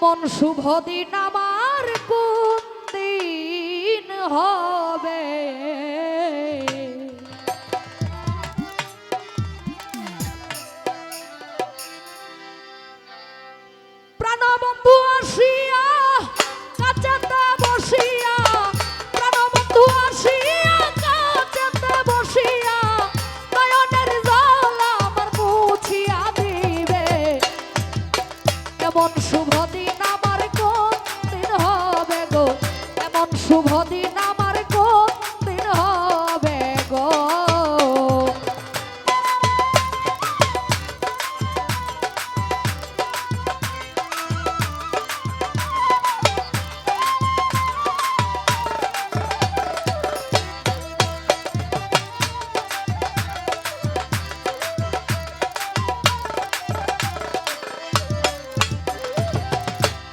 এমন শুভ দিন আমার কোন দিন হবে শুভ দিন আমার কোন দিন হবে গো?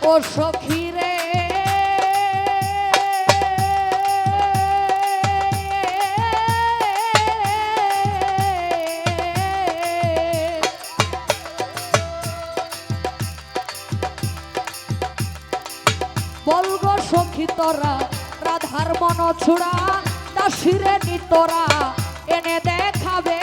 ও সখী রে বলব সখী তোরা রাধার মন ছুড়া দাসিরে নিতরা এনে দেখাবে।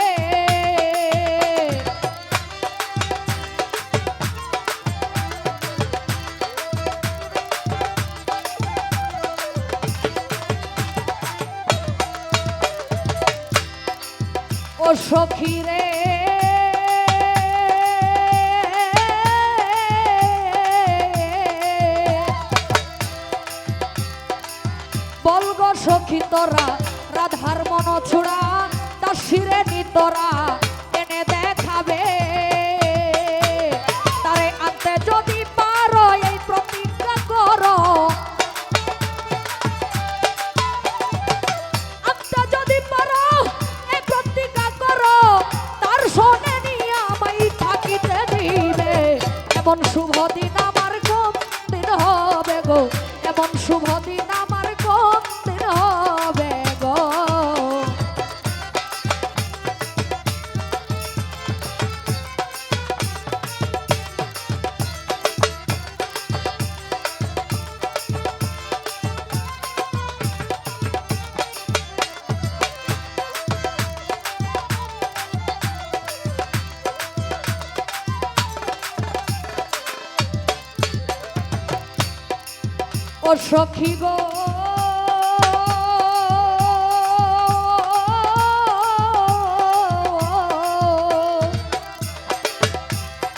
ও সখী রে সখী তোরা, রাধার মন ছোড়া তার শিরে নিতরা এনে দেখাবে। তারে আনতে যদি পারো, এই প্রতিজ্ঞা করো। আনতে ও সখী গো।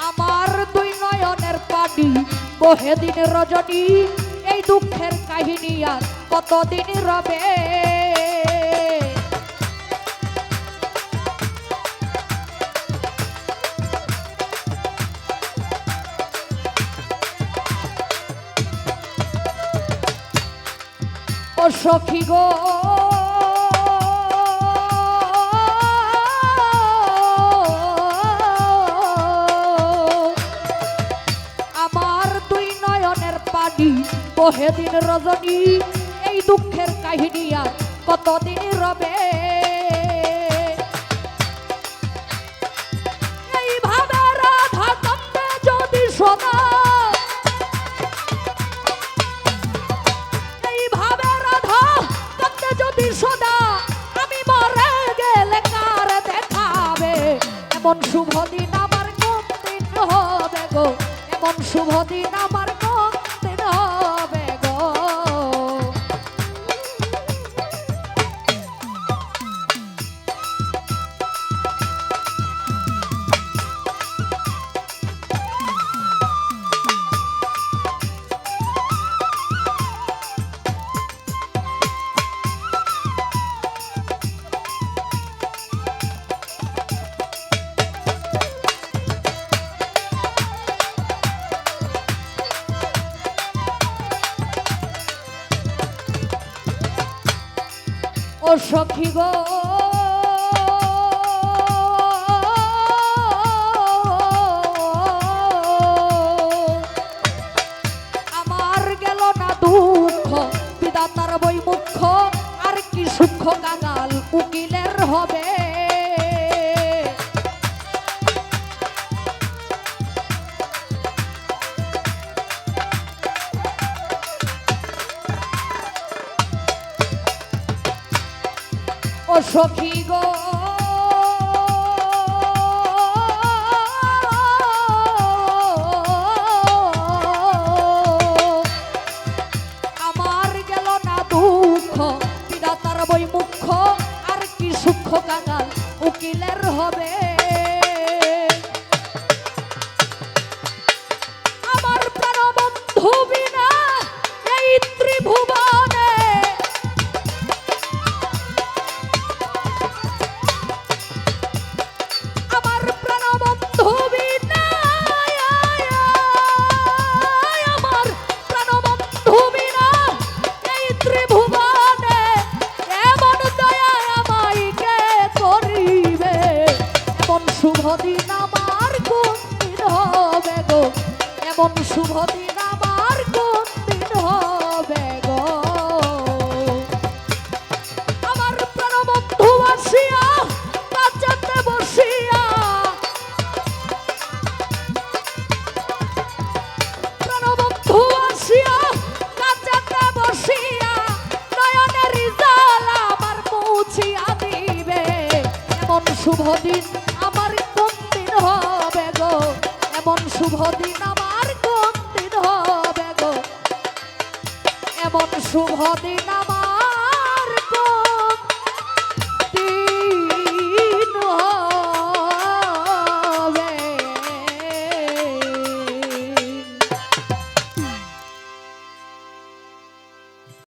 আমার দুই নয়নের পানি বহে দিন রজনী, এই দুঃখের কাহিনী আর কতদিন রবে? সখী গো। আমার দুই নয়নের পানি বহেদিন রজনী এই দুঃখের কাহিনী কতদিন রবে? এমন শুভ দিন আমার কোন দিন হবে গো? এমন শুভ দিন আমার ও সখী গো। আমার গেল না দুঃখ, বিদাতার বই মুখ্য আর কি সূক্ষ্ম কাঙাল উকিলের হবে? ও সখী গো। আমার গেল না দুঃখ বিধাতার বই মুখ্য আর কি সুখ কাঙাল উকিলের হবে। শুভ দিন আমার কোন দিন হবে গো? এমন শুভ দিন আমার কোন দিন হবে গো? আমার প্রাণবন্ধু আসিয়া কাজাতে বসিয়া প্রাণবন্ধু আসিয়া কাজাতে বসিয়া নয়নের জাল আমার মুছিয়া দিবে। এমন শুভ এমন শুভ দিন আমার কোন দিন হবে গো? এমন শুভ দিন আমার